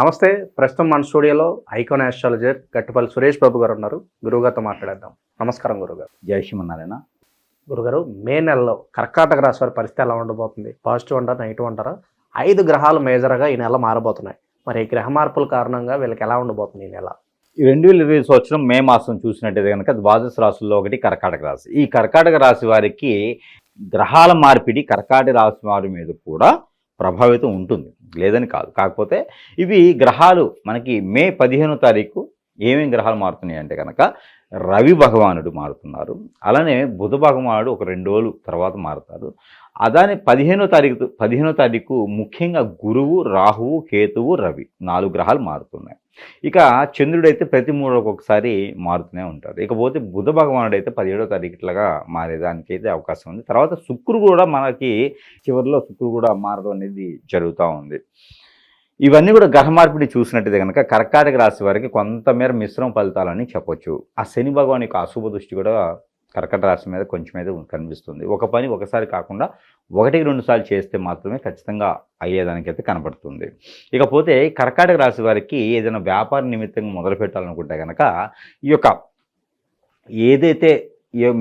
నమస్తే ప్రస్తుతం మన స్టూడియోలో ఐకాన్ ఆస్ట్రాలజర్ గట్టిపల్లి సురేష్ బాబు గారు ఉన్నారు. గురువుగారితో మాట్లాడేద్దాం. నమస్కారం గురుగారు జై శ్రీమన్నారాయణ. గురుగారు మే నెలలో కర్కాటక రాశి వారి పరిస్థితి ఎలా ఉండబోతుంది? పాజిటివ్ అంటారా నెగిటివ్ అంటారా? ఐదు గ్రహాలు మేజర్గా ఈ నెల మారబోతున్నాయి. మరి ఈ గ్రహ మార్పుల కారణంగా వీళ్ళకి ఎలా ఉండబోతుంది ఈ నెల? ఈ రెండు వేల ఇరవై సంవత్సరం మే మాసం చూసినట్టయితే కనుక ద్వాదశ రాశుల్లో ఒకటి కర్కాటక రాశి. ఈ కర్కాటక రాశి వారికి గ్రహాల మార్పిడి కర్కాటక రాశి వారి మీద కూడా ప్రభావితం ఉంటుంది. లేదని కాదు. కాకపోతే ఇవి గ్రహాలు మనకి మే పదిహేనో తారీఖు ఏమేమి గ్రహాలు మారుతున్నాయి అంటే కనుక రవి భగవానుడు మారుతున్నారు. అలానే బుధ భగవానుడు ఒక రెండు రోజులు తర్వాత మారుతారు. అదాని పదిహేనో తారీఖు పదిహేనో తారీఖు ముఖ్యంగా గురువు రాహువు కేతువు రవి నాలుగు గ్రహాలు మారుతున్నాయి. ఇక చంద్రుడు అయితే ప్రతి మూడు ఒకసారి మారుతూనే ఉంటారు ఇకపోతే బుధ భగవానుడు అయితే పదిహేడో తారీఖులాగా మారేదానికి అయితే అవకాశం ఉంది. తర్వాత శుక్రుడు కూడా మనకి చివరిలో శుక్రుడు కూడా మారడం అనేది జరుగుతూ ఉంది. ఇవన్నీ కూడా గ్రహ మార్పిడి చూసినట్టయితే కనుక కర్కాటక రాశి వారికి కొంతమేర మిశ్రమ ఫలితాలని చెప్పొచ్చు. ఆ శని భగవాన్ యొక్క అశుభ దృష్టి కూడా కర్కట రాశి మీద కొంచెం మీద కనిపిస్తుంది. ఒక పని ఒకసారి కాకుండా ఒకటికి రెండు సార్లు చేస్తే మాత్రమే ఖచ్చితంగా అయ్యేదానికైతే కనపడుతుంది. ఇకపోతే కర్కాటక రాశి వారికి ఏదైనా వ్యాపార నిమిత్తంగా మొదలు పెట్టాలనుకుంటే కనుక ఈ యొక్క ఏదైతే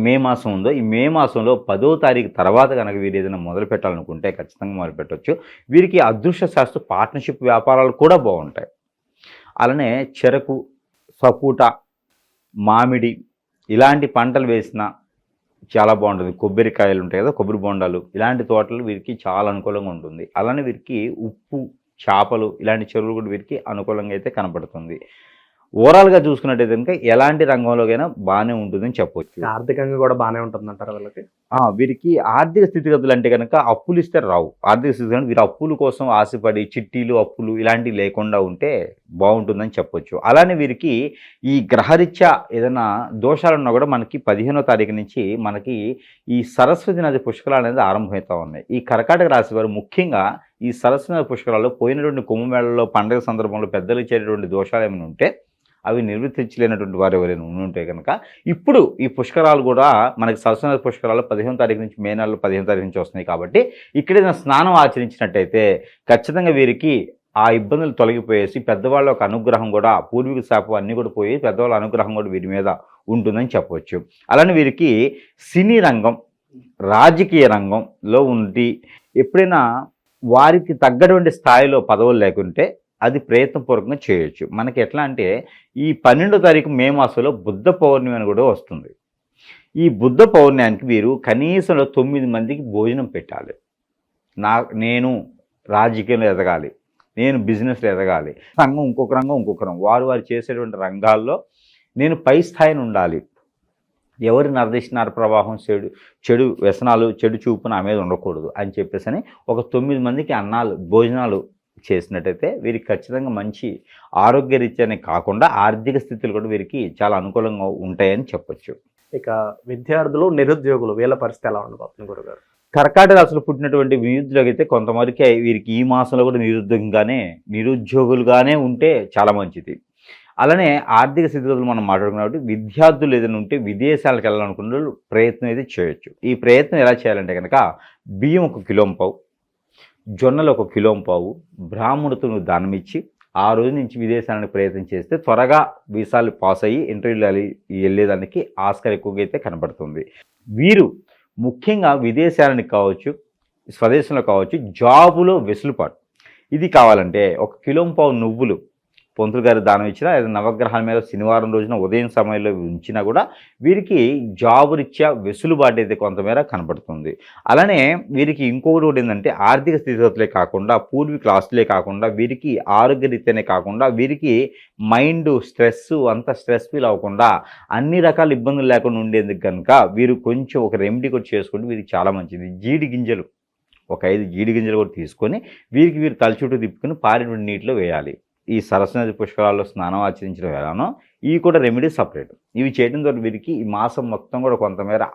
మే మాసం ఉందో ఈ మే మాసంలో పదో తారీఖు తర్వాత కనుక వీరు ఏదైనా మొదలు పెట్టాలనుకుంటే ఖచ్చితంగా మొదలు పెట్టవచ్చు వీరికి అదృశ్య శాస్త్ర పార్ట్నర్షిప్ వ్యాపారాలు కూడా బాగుంటాయి. అలానే చెరకు సపోటా మామిడి ఇలాంటి పంటలు వేసిన చాలా బాగుంటుంది. కొబ్బరికాయలు ఉంటాయి కదా కొబ్బరి బొండాలు. ఇలాంటి తోటలు వీరికి చాలా అనుకూలంగా ఉంటుంది. అలానే వీరికి ఉప్పు చేపలు ఇలాంటి చెరువులు కూడా వీరికి అనుకూలంగా అయితే కనపడుతుంది. ఓవరాల్గా చూసుకున్నట్టయితే కనుక ఎలాంటి రంగంలోకైనా బాగానే ఉంటుందని చెప్పొచ్చు. ఆర్థికంగా కూడా బాగానే ఉంటుంది అంటారా వీళ్ళకి వీరికి ఆర్థిక స్థితిగతులు అంటే కనుక అప్పులు ఇస్తే రావు. ఆర్థిక స్థితిగతులు వీరు అప్పుల కోసం ఆశపడి చిట్టీలు అప్పులు ఇలాంటివి లేకుండా ఉంటే బాగుంటుందని చెప్పొచ్చు. అలానే వీరికి ఈ గ్రహరీత్యా ఏదైనా దోషాలు ఉన్నా కూడా మనకి పదిహేనో తారీఖు నుంచి మనకి ఈ సరస్వతి నది పుష్కరాలు అనేది ఆరంభమవుతూ ఉన్నాయి. ఈ కర్కాటక రాశి వారు ముఖ్యంగా ఈ సరస్వతి నది పుష్కరాల్లో పోయినటువంటి కుంభమేళలో పండుగ సందర్భంలో పెద్దలు ఇచ్చేటటువంటి దోషాలు ఏమైనా ఉంటే అవి నిర్వర్తించలేనటువంటి వారు ఎవరైనా ఉంటే కనుక ఇప్పుడు ఈ పుష్కరాలు కూడా మనకి సరస్వతి పుష్కరాలు పదిహేను తారీఖు నుంచి మే నెలలో పదిహేను తారీఖు నుంచి వస్తున్నాయి కాబట్టి ఇక్కడ ఏదైనా స్నానం ఆచరించినట్టయితే ఖచ్చితంగా వీరికి ఆ ఇబ్బందులు తొలగిపోయేసి పెద్దవాళ్ళ ఒక అనుగ్రహం కూడా పూర్వీకు శాపం అన్నీ కూడా పోయి పెద్దవాళ్ళ అనుగ్రహం కూడా వీరి మీద ఉంటుందని చెప్పవచ్చు అలానే వీరికి సినీ రంగం రాజకీయ రంగంలో ఉండి ఎప్పుడైనా వారికి తగ్గటువంటి స్థాయిలో పదవులు లేకుంటే అది ప్రయత్నపూర్వకంగా చేయొచ్చు. మనకి ఎట్లా అంటే ఈ పన్నెండో తారీఖు మే మాసంలో బుద్ధ పౌర్ణమి అని కూడా వస్తుంది. ఈ బుద్ధ పౌర్ణానికి వీరు కనీసంలో తొమ్మిది మందికి భోజనం పెట్టాలి. నా నేను రాజకీయంలో ఎదగాలి. నేను బిజినెస్లో ఎదగాలి. రంగం ఇంకొక రంగం ఇంకొక రంగం. వారు వారు చేసేటువంటి రంగాల్లో నేను పై స్థాయిని ఉండాలి. ఎవరు నరదిష్టినార ప్రవాహం చెడు చెడు వ్యసనాలు చెడు చూపున ఆ మీద ఉండకూడదు అని చెప్పేసి అని ఒక తొమ్మిది మందికి అన్నాలు భోజనాలు చేసినట్టయితే వీరికి ఖచ్చితంగా మంచి ఆరోగ్యరీత్యానే కాకుండా ఆర్థిక స్థితులు కూడా వీరికి చాలా అనుకూలంగా ఉంటాయని చెప్పొచ్చు. ఇక విద్యార్థులు నిరుద్యోగులు వీళ్ళ పరిస్థితి ఎలా ఉండబోతుంది గురుగారు. కర్కాట రాశులు పుట్టినటువంటి నిరుద్యోగి అయితే కొంతమందికి వీరికి ఈ మాసంలో కూడా నిరుద్యోగంగానే నిరుద్యోగులుగానే ఉంటే చాలా మంచిది. అలానే ఆర్థిక స్థితిగతులు మనం మాట్లాడుకున్నప్పుడు విద్యార్థులు ఏదైనా ఉంటే విదేశాలకు వెళ్ళాలనుకున్న వాళ్ళు ప్రయత్నం అయితే చేయొచ్చు. ఈ ప్రయత్నం ఎలా చేయాలంటే కనుక బియ్యం ఒక కిలోం పావు జొన్నలు ఒక కిలోం పావు బ్రాహ్మణుతో నువ్వు దానం ఇచ్చి ఆ రోజు నుంచి విదేశాలకు ప్రయత్నం చేస్తే త్వరగా వీసాలు పాస్ అయ్యి ఇంటర్వ్యూలు వెళ్ళేదానికి ఆస్కర్ ఎక్కువగా అయితే కనబడుతుంది. వీరు ముఖ్యంగా విదేశాలకు కావచ్చు స్వదేశంలో కావచ్చు జాబులో వెసులుపాటు ఇది కావాలంటే ఒక కిలో పావు నువ్వులు పొంతులు గారి దానం ఇచ్చినా లేదా నవగ్రహాల మీద శనివారం రోజున ఉదయం సమయంలో ఉంచినా కూడా వీరికి జాబు రీత్యా వెసులుబాటు అయితే కొంతమేర కనబడుతుంది. అలానే వీరికి ఇంకొకటి కూడా ఏంటంటే ఆర్థిక స్థితిగతులే కాకుండా పూర్వీకుల ఆస్తులే కాకుండా వీరికి ఆరోగ్య రీత్యానే కాకుండా వీరికి మైండ్ స్ట్రెస్ అంత స్ట్రెస్ ఫీల్ అవ్వకుండా అన్ని రకాల ఇబ్బందులు లేకుండా ఉండేందుకు కనుక వీరు కొంచెం ఒక రెమెడీ కూడా చేసుకుంటే వీరికి చాలా మంచిది. జీడి గింజలు ఒక ఐదు జీడి గింజలు కూడా తీసుకొని వీరికి వీరు తల చుట్టూ తిప్పుకొని పారేటువంటి నీటిలో వేయాలి. ఈ సరస్వతి పుష్కరాల్లో స్నానం ఆచరించడం ఎలానో ఇవి కూడా రెమెడీ సపరేట్ ఇవి చేయడం ద్వారా వీరికి ఈ మాసం మొత్తం కూడా కొంతమేర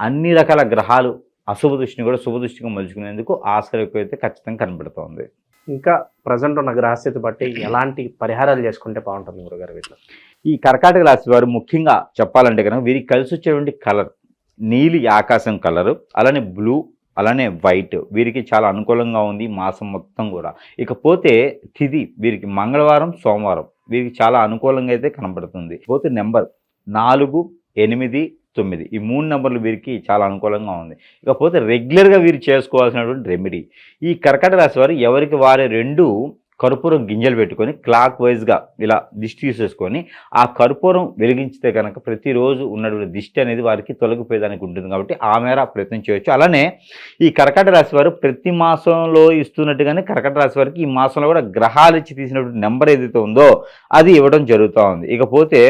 అన్ని రకాల గ్రహాలు అశుభ దృష్టిని కూడా శుభ దృష్టిగా మలుచుకునేందుకు ఆస్కారం ఎక్కువైతే ఖచ్చితంగా కనబడుతోంది. ఇంకా ప్రజెంట్ ఉన్న గ్రహస్థితి బట్టి ఎలాంటి పరిహారాలు చేసుకుంటే బాగుంటుంది గురుగారు వీటిలో? ఈ కర్కాటక రాశి వారు ముఖ్యంగా చెప్పాలంటే కనుక వీరికి కలిసి వచ్చేటువంటి కలర్ నీలి ఆకాశం కలరు అలానే బ్లూ అలానే వైట్ వీరికి చాలా అనుకూలంగా ఉంది మాసం మొత్తం కూడా. ఇకపోతే తిథి వీరికి మంగళవారం సోమవారం వీరికి చాలా అనుకూలంగా అయితే కనబడుతుంది. పోతే నెంబర్ నాలుగు ఎనిమిది తొమ్మిది ఈ మూడు నెంబర్లు వీరికి చాలా అనుకూలంగా ఉంది. ఇకపోతే రెగ్యులర్గా వీరు చేసుకోవాల్సినటువంటి రెమెడీ. ఈ కర్కట రాశి వారు ఎవరికి వారే రెండు కర్పూరం గింజలు పెట్టుకొని క్లాక్ వైజ్గా ఇలా దిష్టి తీసేసుకొని ఆ కర్పూరం వెలిగించితే కనుక ప్రతిరోజు ఉన్నటువంటి దిష్టి అనేది వారికి తొలగిపోయేదానికి ఉంటుంది కాబట్టి ఆ మేర ప్రయత్నం చేయొచ్చు. అలానే ఈ కర్కట రాశి వారు ప్రతి మాసంలో ఇస్తున్నట్టుగానే కర్కట రాశి వారికి ఈ మాసంలో కూడా గ్రహాలు ఇచ్చి తీసినటువంటి నెంబర్ ఏదైతే ఉందో అది ఇవ్వడం జరుగుతూ ఉంది. ఇకపోతే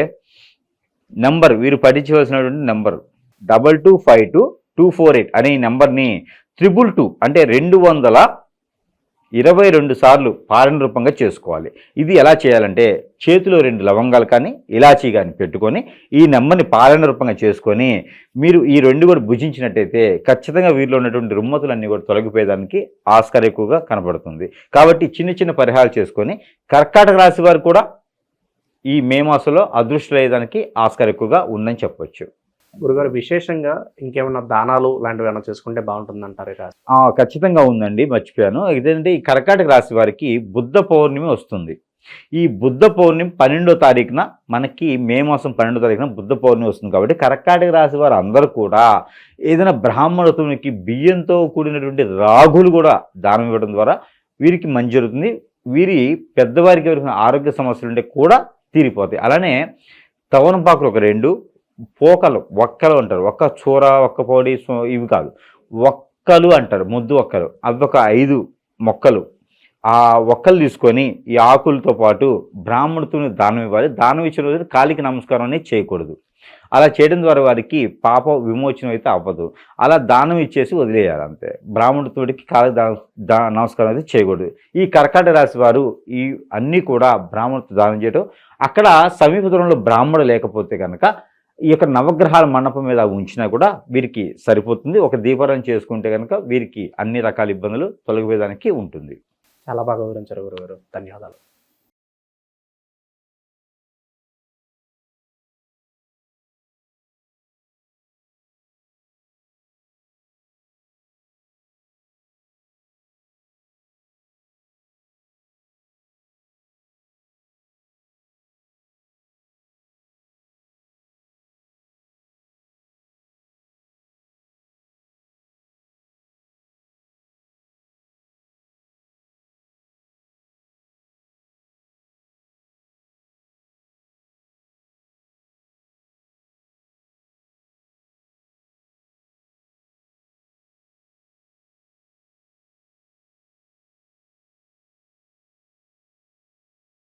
నెంబర్ వీరు పఠించవలసినటువంటి number double two five two two four eight అనే ఈ నెంబర్ని త్రిబుల్ టూ అంటే రెండు వందల ఇరవై రెండు సార్లు పాలన రూపంగా చేసుకోవాలి. ఇది ఎలా చేయాలంటే చేతిలో రెండు లవంగాలు కానీ ఇలాచీ కానీ పెట్టుకొని ఈ నెమ్మని పాలన రూపంగా చేసుకొని మీరు ఈ రెండు కూడా భుజించినట్టయితే ఖచ్చితంగా వీరిలో ఉన్నటువంటి రుమ్మతులన్నీ కూడా తొలగిపోయేదానికి ఆస్కారం ఎక్కువగా కనబడుతుంది. కాబట్టి చిన్న చిన్న పరిహారాలు చేసుకొని కర్కాటక రాశి వారు కూడా ఈ మే మాసంలో అదృష్టం అయ్యేదానికి ఆస్కారం ఎక్కువగా ఉందని చెప్పొచ్చు. గురుగారు విశేషంగా ఇంకేమైనా దానాలు లాంటివి ఏమైనా చేసుకుంటే బాగుంటుంది అంటారు ఖచ్చితంగా ఉందండి మర్చిపోయాను. ఇదేంటంటే ఈ కర్కాటక రాశి వారికి బుద్ధ పౌర్ణమి వస్తుంది. ఈ బుద్ధ పౌర్ణమి పన్నెండో తారీఖున మనకి మే మాసం పన్నెండో తారీఖున బుద్ధ పౌర్ణమి వస్తుంది కాబట్టి కర్కాటక రాశి వారు అందరూ కూడా ఏదైనా బ్రాహ్మణత్వానికి బియ్యంతో కూడినటువంటి రాగులు కూడా దానం ఇవ్వడం ద్వారా వీరికి మంచి జరుగుతుంది. వీరి పెద్దవారికి ఎవరికి ఆరోగ్య సమస్యలు ఉంటే కూడా తీరిపోతాయి. అలానే తవనంపాకులు ఒక రెండు పోకలు ఒక్కలు అంటారు. ఒక్క చూర ఒక్క పొడి ఇవి కాదు. ఒక్కలు అంటారు ముద్దు ఒక్కలు. అవి ఒక ఐదు మొక్కలు. ఆ ఒక్కలు తీసుకొని ఈ ఆకులతో పాటు బ్రాహ్మణుతుని దానం ఇవ్వాలి. దానం ఇచ్చిన రోజు కాలికి నమస్కారం అనేది చేయకూడదు. అలా చేయడం ద్వారా వారికి పాప విమోచనం అయితే అవ్వదు. అలా దానం ఇచ్చేసి వదిలేయాలి అంతే. బ్రాహ్మణుడికి కాలి దా నమస్కారం అయితే చేయకూడదు. ఈ కర్కాట రాశి వారు ఈ అన్నీ కూడా బ్రాహ్మణుడు దానం చేయడం అక్కడ సమీప దూరంలో బ్రాహ్మణుడు లేకపోతే కనుక ఈ యొక్క నవగ్రహాల మండపం మీద ఉంచినా కూడా వీరికి సరిపోతుంది. ఒక దీపారం చేసుకుంటే కనుక వీరికి అన్ని రకాల ఇబ్బందులు తొలగిపోయేదానికి ఉంటుంది. చాలా బాగా వివరించారు గురుగారు. ధన్యవాదాలు.